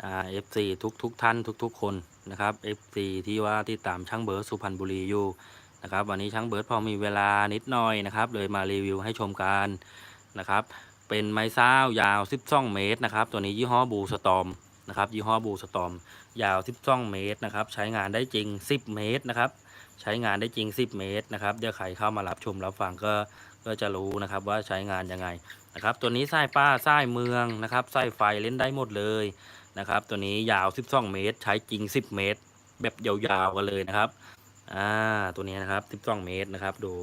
เอ่า FC ทุกทุกท่านทุกทุกคนนะครับเอฟซีที่ว่าติดตามช่างเบิร์ดสุพรรณบุรีอยู่นะครับวันนี้ช่างเบิร์ดพอมีเวลานิดหน่อยนะครับเลยมารีวิวให้ชมกันนะครับเป็นไม้ซ้าวยาว 12 เมตรนะครับตัวนี้ยี่ห้อบูสตอมนะครับยี่ห้อบูสตอมยาว 12 เมตรนะครับใช้งานได้จริง 10 เมตรนะครับใช้งานได้จริง 10 เมตรนะครับเดี๋ยวใครเข้ามารับชมรับฟังก็ก็จะรู้นะครับว่าใช้งานยังไงนะครับตัวนี้ไส้ป้าไส้เมืองนะครับไส้ไฟเล่นได้หมดเลย นะครับ ตัวนี้ยาว 12 เมตร ใช้จริง 10 เมตร แบบยาวๆกันเลยนะครับ อ่า ตัวนี้นะครับ 12 เมตรนะครับ ดู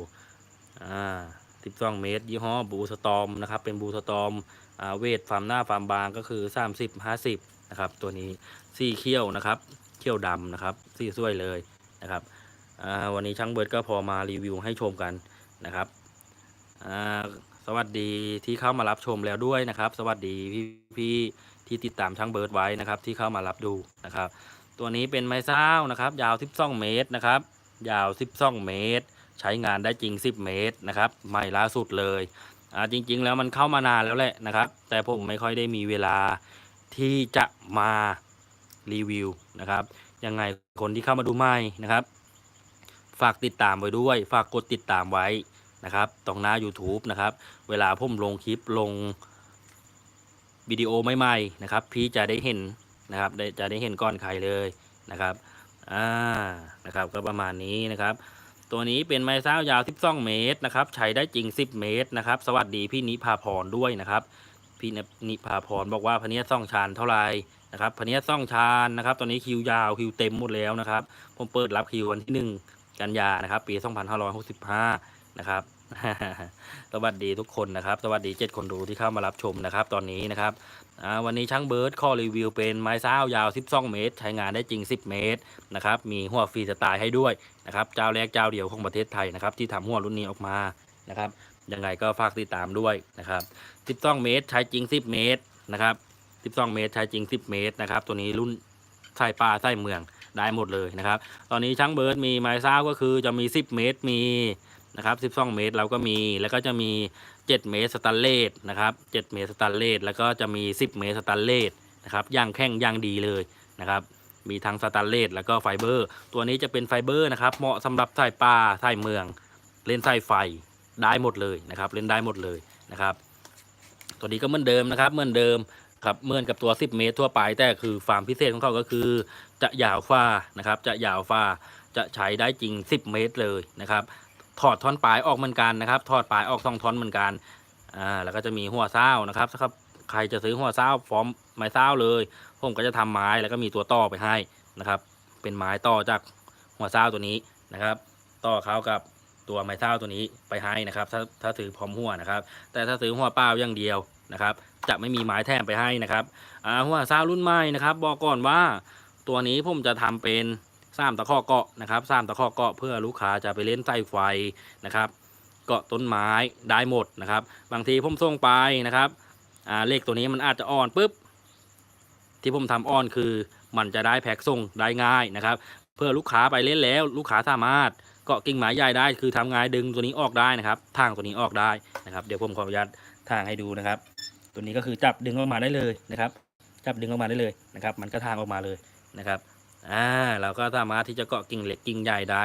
อ่า 12 เมตร ยี่ห้อบูสตอมนะครับ เป็นบูสตอมอ่าเวทฟาร์มหน้าฟาร์มบางก็คือ 30 50 นะครับ ตัวนี้ซี่เขี้ยวนะครับ เขี้ยวดำนะครับ ซี่สวยเลยนะครับ อ่า วันนี้ช่างเบิร์ดก็พอมารีวิวให้ชมกันนะครับ อ่า สวัสดีที่เข้ามารับชมแล้วด้วยนะครับ สวัสดีพี่พี่ที่ติดตามช่างเบิร์ดไว้นะครับ ที่เข้ามารับดูนะครับ ตัวนี้เป็นไม้เซ้านะครับ ยาว 12 เมตรนะครับ ยาว 12 เมตร ใช้งานได้จริง 10 เมตรนะครับใหม่ล่าสุดเลยอ่าจริง ๆ แล้วมันเข้ามานานแล้วแหละนะครับ แต่ผมไม่ค่อยได้มีเวลาที่จะมารีวิวนะครับยังไงคนที่เข้ามาดูใหม่นะครับ ฝากติดตามไว้ด้วย ฝากกดติดตามไว้ นะครับตรงหน้า YouTube นะครับ เวลาผมลงคลิปลงวิดีโอใหม่ๆนะครับ พี่จะได้เห็นนะครับได้จะได้เห็นก่อนใครเลยนะครับอ่านะครับก็ประมาณนี้นะครับ ตัวนี้เป็นไม้เท้ายาว 12 เมตรนะครับ ใช้ได้จริง 10 เมตรนะครับ สวัสดีพี่นิพาพรด้วยนะครับ พี่นิพาพรบอกว่าพเนียซ่องชานเท่าไหร่นะครับพเนียซ่องชานนะครับ ตอนนี้คิวยาวคิวเต็มหมดแล้วนะครับ ผมเปิดรับคิววันที่หนึ่งกันยานะครับ ปี 2565 นะครับ สวัสดีทุกคนนะครับ สวัสดี7คนดูที่เข้ามารับชมนะครับตอนนี้นะครับวันนี้ช่างเบิร์ดข้อรีวิวเป็นไม้ซ้าวยาว 12 เมตร ใช้งานได้จริง 10 เมตรนะครับมีหัวฟรีสไตล์ให้ด้วยนะครับเจ้าแรกเจ้าเดียวของประเทศไทยนะครับที่ทำหัวรุ่นนี้ออกมานะครับยังไงก็ฝากติดตามด้วยนะครับ 12 เมตร ใช้จริง 10 เมตรนะครับ 12 เมตร ใช้จริง 10 เมตรนะครับตัวนี้รุ่นไส้ปลาไส้เมืองได้หมดเลยนะครับ ตอนนี้ช่างเบิร์ดมีไม้ซ้าวก็คือจะมี 10 เมตรมี นะครับ 12 เมตรเราก็มีแล้วก็จะมี 7 เมตรสแตันเลสนะครับ7เมตรสแตันเลสแล้วก็จะมี 10 เมตรสแตันเลสนะครับย่างแข้งย่างดีเลยนะครับ มีทั้งสแตันเลสแล้วก็ไฟเบอร์ ตัวนี้จะเป็นไฟเบอร์นะครับ เหมาะสำหรับสายป่าสายเมือง เล่นสายไฟได้หมดเลยนะครับ เล่นได้หมดเลยนะครับ ตัวนี้ก็เหมือนเดิมนะครับ เหมือนเดิมครับเหมือนกับตัว 10 เมตรทั่วไปแต่คือความพิเศษของเขาก็คือจะยาวฟ้านะครับ จะยาวฟ้าจะใช้ได้จริง 10 เมตรเลยนะครับ ถอดท่อนปลายออกเหมือนกันนะครับ ถอดปลายออกสองท่อนเหมือนกันอ่าแล้วก็จะมีหัวเส้านะครับถ้าใครจะซื้อหัวเส้าฟอร์มไม้เส้าเลย ผมก็จะทำไม้แล้วก็มีตัวต่อไปให้นะครับ เป็นไม้ต่อจากหัวเส้าตัวนี้นะครับ ต่อเขากับตัวไม้เส้าตัวนี้ไปให้นะครับ ถ้าถ้าซื้อพร้อมหัวนะครับ แต่ถ้าซื้อหัวเปล่าอย่างเดียวนะครับ จะไม่มีไม้แถมไปให้นะครับอ่าหัวซารุ่นใหม่นะครับ บอกก่อนว่าตัวนี้ผมจะทำเป็น สร้ามตะข้อเกาะนะครับสร้ามตะข้อเกาะเพื่อลูกค้าจะไปเล่นใต้ไฟนะครับ เกาะต้นไม้ได้หมดนะครับ บางทีผมส่งไปนะครับเลขตัวนี้มันอาจจะอ่อนปุ๊บที่ผมทำอ่อนคือมันจะได้แพ็กส่งได้ง่ายนะครับ เพื่อลูกค้าไปเล่นแล้ว ลูกค้าสามารถเกาะกิ่งไม้ใหญ่ได้ คือทำงานดึงตัวนี้ออกได้นะครับ ทางตัวนี้ออกได้นะครับเดี๋ยวผมขออนุญาตทางให้ดูนะครับ ตัวนี้ก็คือจับดึงออกมาได้เลยนะครับ จับดึงออกมาได้เลยนะครับ มันก็ทางออกมาเลยนะครับ อ่าเราก็สามารถที่จะเกาะกิ่งเหล็กกิ่งใหญ่ได้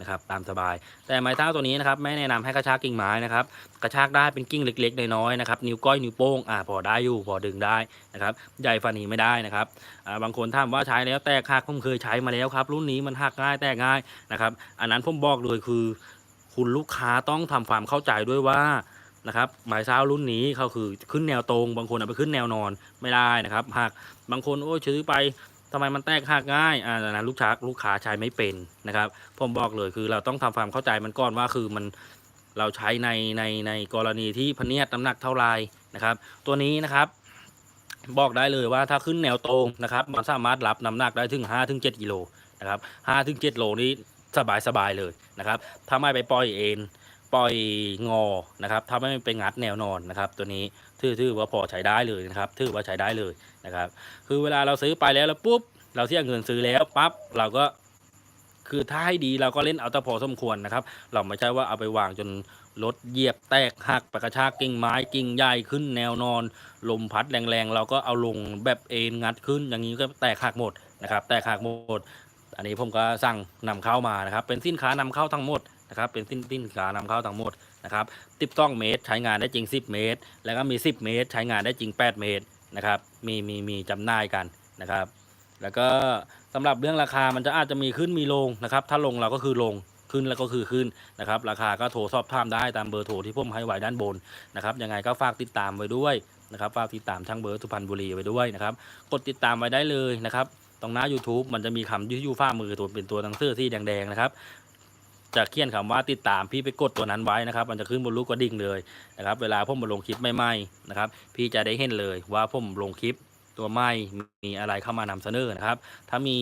นะครับตามสบาย แต่ไม้เท้าตัวนี้นะครับไม่แนะนำให้กระชากกิ่งไม้นะครับกระชากได้เป็นกิ่งเล็กๆน้อยๆนะครับนิ้วก้อยนิ้วโป้งอ่าพอได้อยู่พอดึงได้นะครับใหญ่ฝันนี้ไม่ได้นะครับอ่าบางคนถามว่าใช้แล้วแตกหักผมเคยใช้มาแล้วครับ รุ่นนี้มันหักง่ายแตกง่ายนะครับอันนั้นผมบอกเลยคือ คุณลูกค้าต้องทำความเข้าใจด้วยว่านะครับหมายเช้ารุ่นนี้เขาคือขึ้นแนวตรง บางคนเอาไปขึ้นแนวนอนไม่ได้นะครับหากบางคนโอ้ซื้อไป ทำไมมันแตกหักง่ายอ่านนั้นลูกค้าลูกค้าใช้ไม่เป็นนะครับ ผมบอกเลยคือเราต้องทำความเข้าใจมันก่อนว่าคือมันเราใช้ในในในกรณีที่พเนียดน้ำหนักเท่าไรนะครับ ตัวนี้นะครับบอกได้เลยว่าถ้าขึ้นแนวตรงนะครับ มันสามารถรับน้ำหนักได้ถึง5ถึง7กิโลนะครับ5ถึง7โลนี้สบายสบายเลยนะครับถ้าไม่ไปปล่อยเองปล่อยงอนะครับถ้าไม่ไปงัดแนวนอนนะครับ ตัวนี้ ถือถือว่าพอใช้ได้เลยนะครับถือว่าใช้ได้เลยนะครับ คือเวลาเราซื้อไปแล้วแล้วปุ๊บเราเสียเงินซื้อแล้วปั๊บเราก็คือถ้าให้ดีเราก็เล่นเอาแต่พอสมควรนะครับ เราไม่ใช่ว่าเอาไปวางจนรถเหยียบแตกหักไปกระชากกิ่งไม้กิ่งใหญ่ขึ้นแนวนอน ลมพัดแรงๆเราก็เอาลงแบบเอ็นงัดขึ้น อย่างนี้ก็แตกหักหมดนะครับ แตกหักหมด อันนี้ผมก็สั่งนำเข้ามานะครับ เป็นสินค้านำเข้าทั้งหมด นะครับเป็นสินสินค้านำเข้าทั้งหมดนะครับติบต้องเมตรใช้งานได้จริง 10 เมตร แล้วก็มี 10 เมตร ใช้งานได้จริง 8 เมตรนะครับมีมีมีจำหน่ายกันนะครับ แล้วก็สำหรับเรื่องราคามันจะอาจจะมีขึ้นมีลงนะครับ ถ้าลงเราก็คือลงขึ้นแล้วก็คือขึ้นนะครับ ราคาก็โทรสอบถามได้ตามเบอร์โทรที่ผมให้ไว้ด้านบนนะครับยังไงก็ฝากติดตามไว้ด้วยนะครับฝากติดตามช่างเบอร์สุพรรณบุรีไว้ด้วยนะครับ กดติดตามไว้ได้เลยนะครับ ตรงหน้า YouTube มันจะมีคำที่อยู่ฝ้ามือตัวเป็นตัวหนังสือที่แดงๆนะครับ จะเขียนคำว่าติดตามพี่ไปกดตัวนั้นไว้นะครับ มันจะขึ้นบนลูกกระดิ่งเลยนะครับ เวลาผมมาลงคลิปใหม่ๆนะครับ พี่จะได้เห็นเลยว่าผมลงคลิปตัวใหม่มีอะไรเข้ามานำเสนอนะครับ ถ้ามี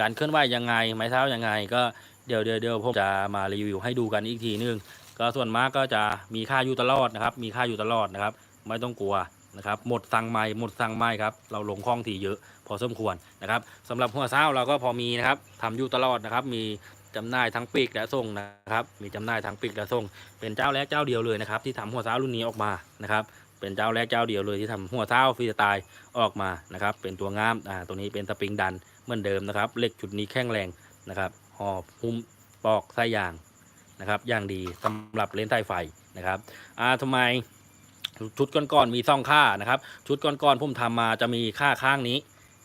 การเคลื่อนไหวยังไง ไม้เท้ายังไง ก็เดี๋ยวเดี๋ยวเดี๋ยวผมจะมารีวิวให้ดูกันอีกทีนึง ก็ส่วนมากก็จะมีค่าอยู่ตลอดนะครับ มีค่าอยู่ตลอดนะครับ ไม่ต้องกลัวนะครับหมดสั่งไม่หมดสั่งไม่ครับเราลงคล้องทีเยอะพอสมควรนะครับสำหรับหัวเช้าเราก็พอมีนะครับทำอยู่ตลอดนะครับ มี จำหน่ายทั้งปีกและส่งนะครับ มีจำหน่ายทั้งปีกและส่ง เป็นเจ้าแรกเจ้าเดียวเลยนะครับที่ทำหัวเช้ารุ่นนี้ออกมานะครับ เป็นเจ้าแรกเจ้าเดียวเลยที่ทำหัวเช้าฟรีสไตล์ออกมานะครับ เป็นตัวงามอ่าตัวนี้เป็นสปริงดันเหมือนเดิมนะครับเหล็กจุดนี้แข็งแรงนะครับหอบหุ้มปอกไส้ยางนะครับอย่างดีสำหรับเลนส์ไต้ไฟนะครับอ่าทำไมชุดก่อนๆมีซ่องค่านะครับ ชุดก่อนๆผมทำมาจะมีค่าข้างนี้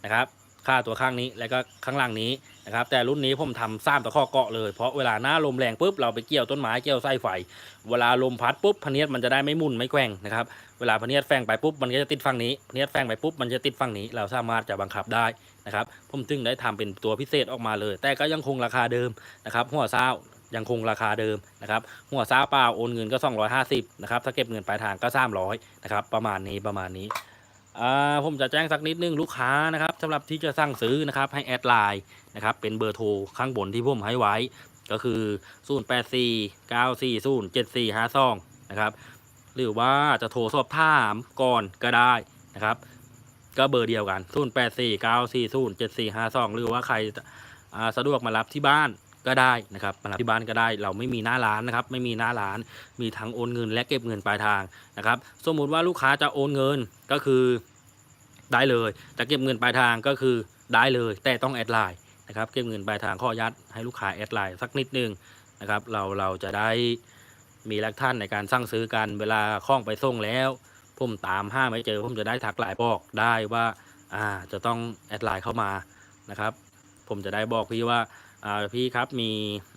นะครับ ค่าตัวข้างนี้แล้วก็ข้างล่างนี้ นะครับแต่รุ่นนี้ผมทำซ้ำตะข้อเกาะเลยเพราะเวลาหน้าลมแรงปุ๊บเราไปเกี่ยวต้นไม้เกี่ยวไส้ไฟ เวลาลมพัดปุ๊บพเนียดมันจะได้ไม่มุนไม่แกว่งนะครับเวลาพเนียดแฝงไปปุ๊บมันก็จะติดฝั่งนี้พเนียดแฝงไปปุ๊บมันจะติดฝั่งนี้ เราสามารถจะบังคับได้นะครับผมจึงได้ทำเป็นตัวพิเศษออกมาเลย แต่ก็ยังคงราคาเดิมนะครับหัวเศร้ายังคงราคาเดิมนะครับหัวซาเปล่าโอนเงินก็ 250นะครับถ้าเก็บเงินปลายทางก็300นะครับประมาณนี้ประมาณนี้ ผมจะแจ้งสักนิดนึงลูกค้านะครับสำหรับที่จะสั่งซื้อนะครับให้แอดไลน์นะครับเป็นเบอร์โทรข้างบนที่ผมให้ไว้ก็คือ 084 940 7452 นะครับ หรือว่าจะโทรสอบถามก่อนก็ได้นะครับ ก็เบอร์เดียวกัน 084 940 7452 หรือว่าใครสะดวกมารับที่บ้าน ก็ได้นะครับมารับที่บ้านก็ได้ เราไม่มีหน้าร้านนะครับ ไม่มีหน้าร้าน มีทั้งโอนเงิน และเก็บเงินปลายทางนะครับ สมมุติว่าลูกค้าจะโอนเงินก็คือได้เลย จะเก็บเงินปลายทางก็คือได้เลย แต่ต้องแอดไลน์นะครับ เก็บเงินปลายทางข้ออนุญาตให้ลูกค้าแอดไลน์สักนิดนึงนะครับ เราเราจะได้มีหลักท่านในการสั่งซื้อกัน เวลาคล้องไปส่งแล้วผมตามห้าไม่เจอผมจะได้ทักไลน์บอกได้ว่าอ่าจะต้องแอดไลน์เข้ามานะครับ ผมจะได้บอกพี่ว่า อ่าพี่ครับมี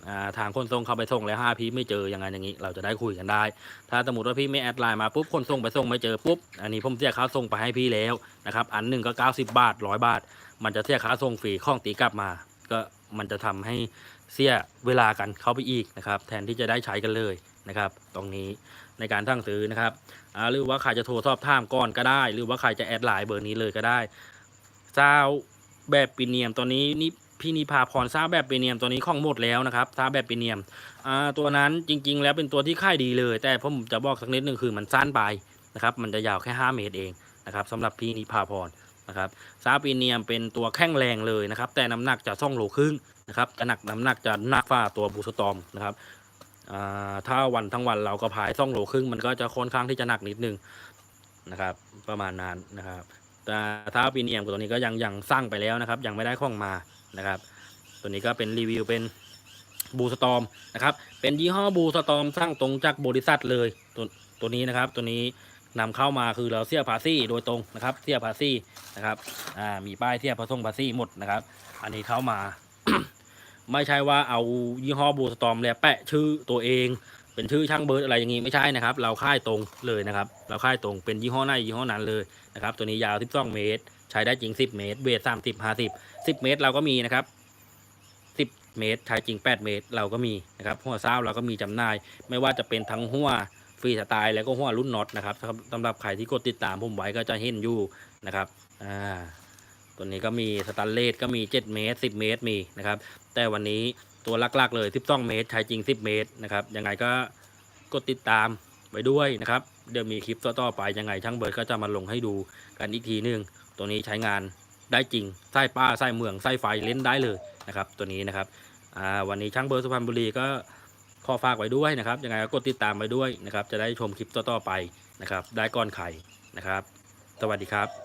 อ่าทางคนส่งเข้าไปส่งแล้วห้าพี่ไม่เจอยังไงอย่างนี้ เราจะได้คุยกันได้ ถ้าสมมติว่าพี่ไม่แอดไลน์มาปุ๊บคนส่งไปส่งไม่เจอปุ๊บอันนี้ผมเสียค่าส่งไปให้พี่แล้วนะครับอันหนึ่งก็ 90 บาทร้อยบาท มันจะเสียค่าส่งฟรีข้องตีกลับมา ก็มันจะทำให้เสียเวลากันเข้าไปอีกนะครับแทนที่จะได้ใช้กันเลยนะครับ ตรงนี้ในการสั่งซื้อนะครับอ่าหรือว่าใครจะโทรสอบถามก่อนก็ได้ หรือว่าใครจะแอดไลน์เบอร์นี้เลยก็ได้เจ้าแบบปีเนียมตัวนี้นี่ พี่นิพาพรซาแบบปีเนียมตัวนี้ของหมดแล้วนะครับซาแบบปีเนียมอ่าตัวนั้นจริง ๆ แล้วเป็นตัวที่ค่ายดีเลย แต่ผมจะบอกสักนิดหนึ่งคือมันสั้นไปนะครับมันจะยาวแค่ 5 เมตรเองนะครับสำหรับพี่นิพาพรนะครับซาปีเนียมเป็นตัวแข็งแรงเลยนะครับ แต่น้ำหนักจะซ่องโลครึ่งนะครับจะหนักน้ำหนักจะหนักฝ่าตัวบูสตอมนะครับถ้าวันทั้งวันเราก็พายซ่องโลครึ่งมันก็จะค่อนข้างที่จะหนักนิดนึงนะครับ ประมาณนั้นนะครับ แต่ถ้าปีเนียมตัวนี้ก็ยังยังสร้างไปแล้วนะครับ ยังไม่ได้ข้องมา นะครับ ตัวนี้ก็เป็นรีวิวเป็นบูสตอมนะครับ เป็นยี่ห้อบูสตอมสร้างตรงจากบริษัทเลยตัวตัวนี้นะครับ ตัวนี้นำเข้ามาคือเราเสียภาษีโดยตรงนะครับ เสียภาษีนะครับอ่ามีป้ายเสียผสมภาษีหมดนะครับ อันนี้เข้ามา ไม่ใช่ว่าเอายี่ห้อบูสตอมแล้วแปะชื่อตัวเอง เป็นชื่อช่างเบิร์ดอะไรอย่างงี้ไม่ใช่นะครับ เราค่ายตรงเลยนะครับ เราค่ายตรงเป็นยี่ห้อไหนยี่ห้อนั้นเลยนะครับ ตัวนี้ยาว 12 เมตร ใช้ได้จริง 10 เมตร เวท30 50 10เมตรเราก็มีนะครับ10เมตรใช้จริง 8 เมตรเราก็มีนะครับหัวเศร้าเราก็มีจำหน่าย ไม่ว่าจะเป็นทั้งหัวฟรีสไตล์แล้วก็หัวรุ่นน็อตนะครับสำหรับใครที่กดติดตามผมไว้ก็จะเห็นอยู่นะครับอ่าตัวนี้ก็มีสแตันเลสก็มี 7 เมตร 10 เมตรมีนะครับ แต่วันนี้ตัวหลักๆเลย 12 เมตรใช้จริง 10 เมตรนะครับ ยังไงก็กดติดตามไว้ด้วยนะครับ เดี๋ยวมีคลิปต่อๆไปยังไงช่างเบิร์ดก็จะมาลงให้ดูกันอีกทีหนึง ตัวนี้ใช้งานได้จริงไส้ป้าไส้เมืองไส้ไฟเล่นได้เลยนะครับตัวนี้นะครับวันนี้ช่างเบอร์สุพรรณบุรีก็ขอฝากไว้ด้วยนะครับยังไงก็กดติดตามไว้ด้วยนะครับจะได้ชมคลิปต่อๆไปนะครับได้ก้อนไข่นะครับ สวัสดีครับ